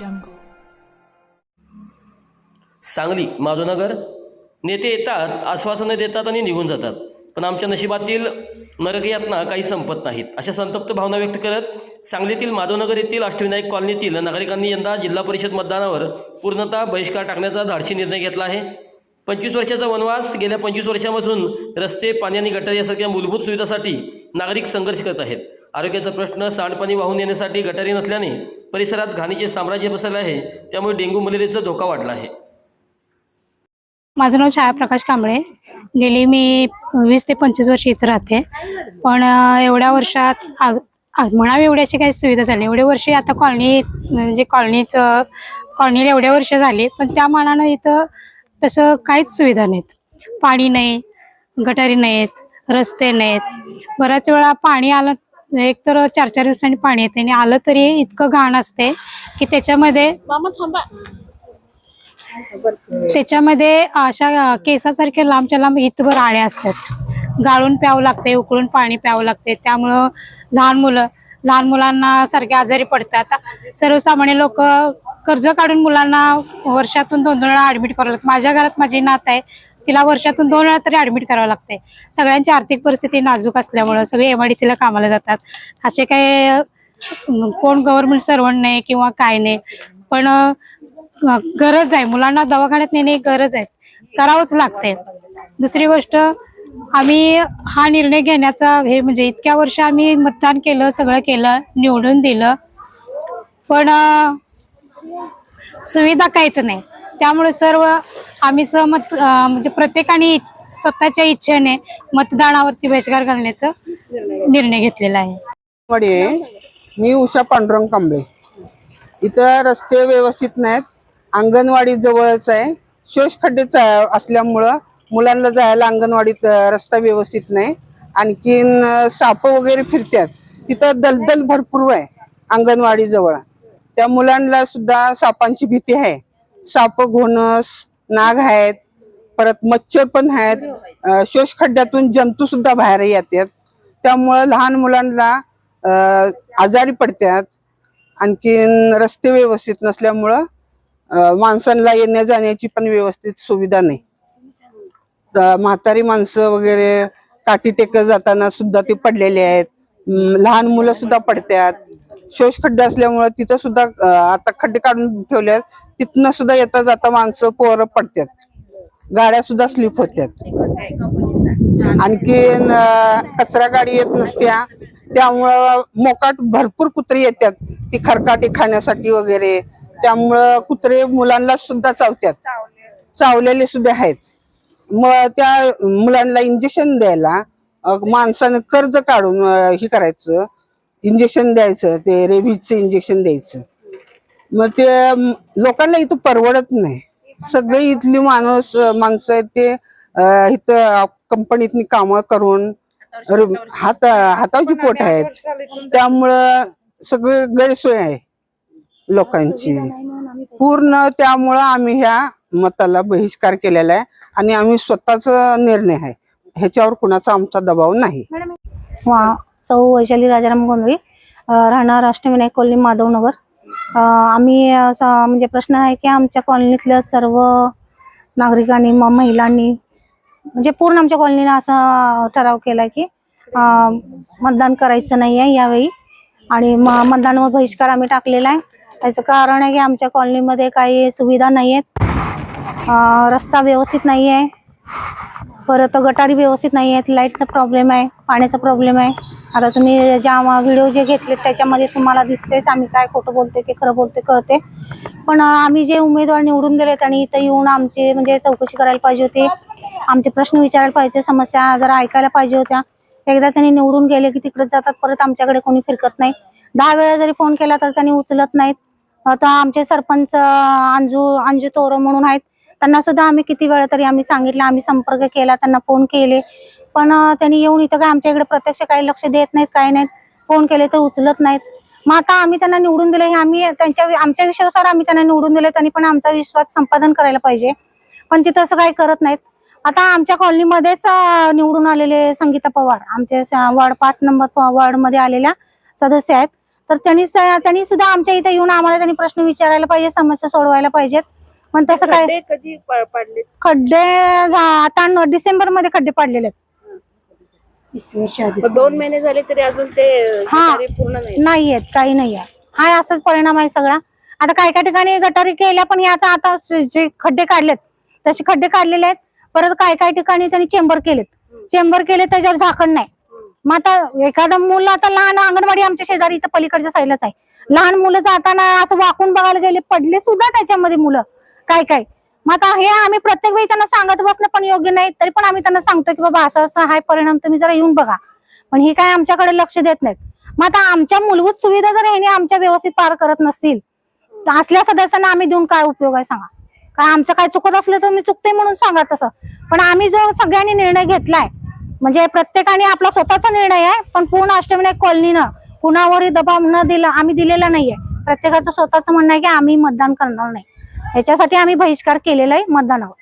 jungle. Sangli Madhavnagar नेते येतात आश्वासनं देतात आणि निघून जातात. पण आमच्या नशिबातील नरकयातना काही संपत नाहीत. अशा संतप्त भावना व्यक्त करत सांगलीतील माधवनगर येथील अष्टविनायक कॉलनीतील नागरिकांनी यंदा जिल्हा परिषद मतदानावर पूर्णतः बहिष्कार टाकण्याचा धाडशी निर्णय घेतला आहे. पंचवीस वर्षाचा वनवास गेल्या पंचवीस वर्षापासून रस्ते पाणी आणि गटारी यासारख्या मूलभूत सुविधासाठी नागरिक संघर्ष करत आहेत. आरोग्याचा प्रश्न सांडपाणी वाहून येण्यासाठी गटारी नसल्याने परिसरात घाणीचे साम्राज्य बसले आहे त्यामुळे डेंग्यू मलेरियाचा धोका वाढला आहे. माझं नाव छाया प्रकाश कांबळे. गेली मी वीस ते पंचवीस वर्ष इथं राहते. पण एवढ्या वर्षात आज- आज म्हणावी एवढी अशी काही सुविधा झाली एवढे वर्ष आता कॉलनी म्हणजे कॉलनीचं कॉलनीला एवढे वर्ष झाली पण त्या मानानं इथं तसं काहीच सुविधा नाहीत. पाणी नाही गटारी नाहीत रस्ते नाहीत. बऱ्याच वेळा पाणी आलं एक तर चार चार दिवसांनी पाणी येते आणि आलं तरी इतकं घाण असते की त्याच्यामध्ये त्याच्यामध्ये अशा केसासारख्या लांबच्या लांब इथभर आळ्या असतात. गाळून प्यावं लागते उकळून पाणी प्यावं लागते त्यामुळं लहान मुलं लहान मुलांना सारखे आजारी पडतात. सर्वसामान्य लोक कर्ज काढून मुलांना वर्षातून दोन दोन वेळा ऍडमिट करावं लागतं. माझ्या घरात माझी नात आहे. तिला वर्षातून दोन वेळा तरी ऍडमिट करावं लागते सगळ्यांची आर्थिक परिस्थिती नाजूक असल्यामुळं सगळे एमआयडीसीला कामाला जातात. असे काही कोण गव्हर्नमेंट सर्वंट नाही किंवा काय नाही. पण गरज आहे. मुलांना दवाखान्यात नेणे गरज आहे. करावंच लागते दुसरी गोष्ट आम्ही हा निर्णय घेण्याचा हे म्हणजे इतक्या वर्ष आम्ही मतदान केलं सगळं केलं निवडून दिलं. पण सुविधा काहीच नाही. त्यामुळे सर्व आम्ही सहमत म्हणजे प्रत्येकाने स्वतःच्या इच्छेने मतदानावरती बहिष्कार घालण्याचा निर्णय घेतलेला आहे. आहे. मी उषा पांडुरंग कांबळे. इथं रस्ते व्यवस्थित नाहीत. अंगणवाडी जवळच आहे. शोष खड्डेच असल्यामुळं मुलांना जायला अंगणवाडीत रस्ता व्यवस्थित नाही. आणखीन साप वगैरे फिरतात तिथं दलदल भरपूर आहे अंगणवाडी जवळ. त्या मुलांना सुद्धा सापांची भीती आहे. साप घोणस नाग आहेत परत मच्छर पण आहेत. शोष खड्ड्यातून जंतू सुद्धा बाहेर येतात. त्यामुळं लहान मुलांना आजारी पडतात. आणखीन रस्ते व्यवस्थित नसल्यामुळं माणसांना येण्या जाण्याची पण व्यवस्थित सुविधा नाही. म्हातारी माणसं वगैरे काठी टेकत जाताना सुद्धा ते पडलेले आहेत. लहान मुलं सुद्धा पडतात. शोष खड्डे असल्यामुळं तिथं सुद्धा आता खड्डे काढून ठेवले तिथनं सुद्धा येता जाता माणसं पोरं पडतात. गाड्या सुद्धा स्लिप होत्यात. आणखीन कचरा गाडी येत नसत्या. त्यामुळं मोकाट भरपूर कुत्रे येतात ती खरकाटी खाण्यासाठी वगैरे. त्यामुळं कुत्रे मुलांना सुद्धा चावतात चावलेले सुद्धा आहेत. मग त्या मुलांना इंजेक्शन द्यायला माणसानं कर्ज काढून हे करायचं. इंजेक्शन द्यायचं ते रेबीजचं इंजेक्शन द्यायचं. मग ते लोकांना इथं परवडत नाही. सगळे इथली माणूस माणसं आहेत ते अं, इथं कंपनीतनी कामं करून र- हात हाताची पोट आहेत. त्यामुळं सगळे गैरसोय आहे लोकांची. पूर्ण त्यामुळं आम्ही ह्या मताला बहिष्कार केलेला आहे आणि आम्ही स्वतःच निर्णय आहे. ह्याच्यावर कुणाचा आमचा दबाव नाही. वा. सौ वैशाली राजाराम गोंधळी राहणार अष्टविनायक कॉलनी माधवनगर. आम्ही असा म्हणजे प्रश्न आहे की आमच्या कॉलनीतल्या सर्व नागरिकांनी म महिलांनी म्हणजे पूर्ण आमच्या कॉलनीनं असा ठराव केला की मतदान करायचं नाही आहे यावेळी. आणि म मतदानावर बहिष्कार आम्ही टाकलेला आहे. त्याचं कारण आहे की आमच्या कॉलनीमध्ये काही सुविधा नाही आहेत रस्ता व्यवस्थित नाही आहे परत गटारी व्यवस्थित नाही आहेत लाईटचा प्रॉब्लेम आहे पाण्याचा प्रॉब्लेम आहे. आता तुम्ही ज्या व्हिडिओ जे घेतले त्याच्यामध्ये तुम्हाला दिसतेच आम्ही काय खोटं बोलते की खरं बोलते कळते पण आम्ही जे उमेदवार निवडून दिलेत त्यांनी इथं येऊन आमचे म्हणजे चौकशी करायला पाहिजे होती आमचे प्रश्न विचारायला पाहिजे समस्या जरा ऐकायला पाहिजे होत्या. एकदा त्यांनी निवडून गेले की तिकडे जातात परत आमच्याकडे कोणी फिरकत नाही. दहा वेळा जरी फोन केला तर त्यांनी उचलत नाहीत. आता आमचे सरपंच अंजू अंजू तोरो म्हणून आहेत. त्यांना सुद्धा आम्ही किती वेळा तरी आम्ही सांगितलं आम्ही संपर्क केला त्यांना फोन केले. पण त्यांनी येऊन इथं काय आमच्या इकडे प्रत्यक्ष काही लक्ष देत नाहीत काय नाहीत. फोन केले तर उचलत नाहीत. मग आता आम्ही त्यांना निवडून दिले हे आम्ही त्यांच्या आमच्या विषयानुसार आम्ही त्यांना निवडून दिले त्यांनी पण आमचा विश्वास संपादन करायला पाहिजे. पण तिथं असं काही करत नाहीत. आता आमच्या कॉलनीमध्येच निवडून आलेले संगीता पवार आमचे वॉर्ड पाच नंबर वॉर्डमध्ये वार्डमध्ये आलेल्या सदस्य आहेत. तर त्यांनी त्यांनी सुद्धा आमच्या इथे येऊन आम्हाला त्यांनी प्रश्न विचारायला पाहिजे समस्या सोडवायला पाहिजेत. पण तसं काय? खड्डे कधी प- पडले खड्डे झा- आता डिसेंबरमध्ये खड्डे पडलेले आहेत दोन महिने झाले तरी अजून ते हा. गटारी पूर्ण नाही नाही आहेत काही नाही आहे हा असाच परिणाम आहे सगळा. आता काय काय ठिकाणी गटारी केल्या पण याचा आता जे जे खड्डे काढलेत तसे खड्डे काढलेले आहेत. परत काय काय ठिकाणी त्यांनी चेंबर केलेत. चेंबर केले त्याच्यावर झाकण नाही. मग आता एखादं मुलं आता लहान अंगणवाडी आमच्या शेजारी इथं पलीकडच्या साईडलाच आहे. लहान मुलं जाताना असं वाकून बघायला गेले पडले सुद्धा त्याच्यामध्ये मुलं. काय काय? मग आता हे आम्ही प्रत्येक वेळी त्यांना सांगत बसणं पण योग्य नाही तरी पण आम्ही त्यांना सांगतो की बाबा असं असं हाय परिणाम तुम्ही जरा येऊन बघा. पण ही काय आमच्याकडे लक्ष देत नाहीत. मग आता आमच्या मूलभूत सुविधा जर ह्याने आमच्या व्यवस्थित पार करत नसतील तर असल्या सदस्यांना आम्ही देऊन काय उपयोग आहे सांगा? काय आमचं काय चुकत असलं तर मी चुकते म्हणून सांगा तसं. पण आम्ही जो सगळ्यांनी निर्णय घेतलाय म्हणजे प्रत्येकाने आपला स्वतःचा निर्णय आहे पण पूर्ण अष्टविनायक कॉलनीनं कुणावरही दबाव न दिला आम्ही दिलेला नाहीये. प्रत्येकाचं स्वतःचं म्हणणं आहे की आम्ही मतदान करणार नाही. याच्यासाठी आम्ही बहिष्कार केलेला आहे मतदानावर.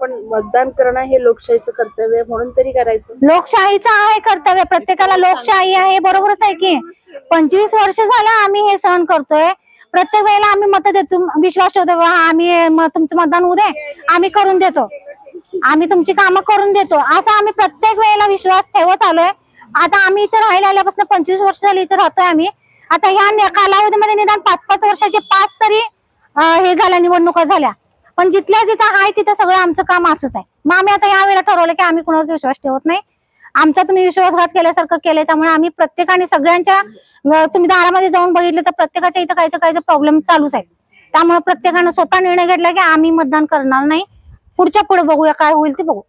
पण मतदान करणं हे लोकशाहीचं कर्तव्य आहे, म्हणून तरी करायचं. लोकशाहीचं आहे कर्तव्य प्रत्येकाला लोकशाही आहे बरोबरच आहे की. पंचवीस वर्ष झालं आम्ही हे सहन करतोय. प्रत्येक वेळेला आम्ही मत देतो विश्वास ठेवतो "वा, आम्ही म- तुमचं मतदान दे आम्ही करून देतो. आम्ही तुमची कामं करून देतो. असं आम्ही प्रत्येक वेळेला विश्वास ठेवत आलोय. आता आम्ही इथं राहायला आल्यापासून पंचवीस वर्ष झाली इथं राहतोय आम्ही. आता ह्या नि- कालावधीमध्ये निदान पाच पाच वर्षाचे पाच तरी हे झाल्या निवडणुका झाल्या. पण जिथल्या जिथं आहे तिथं सगळं आमचं काम असंच आहे. मग आम्ही आता यावेळेला ठरवलं की आम्ही कुणावर विश्वास ठेवत नाही. आमचा तुम्ही विश्वासघात केल्यासारखं केलंय त्यामुळे आम्ही प्रत्येकाने सगळ्यांच्या तुम्ही दारामध्ये जाऊन बघितलं तर प्रत्येकाच्या इथं काही तर काही प्रॉब्लेम चालूच आहे. त्यामुळे प्रत्येकानं स्वतः निर्णय घेतला की आम्ही मतदान करणार नाही. पुढच्या पुढे बघूया काय होईल ते बघू.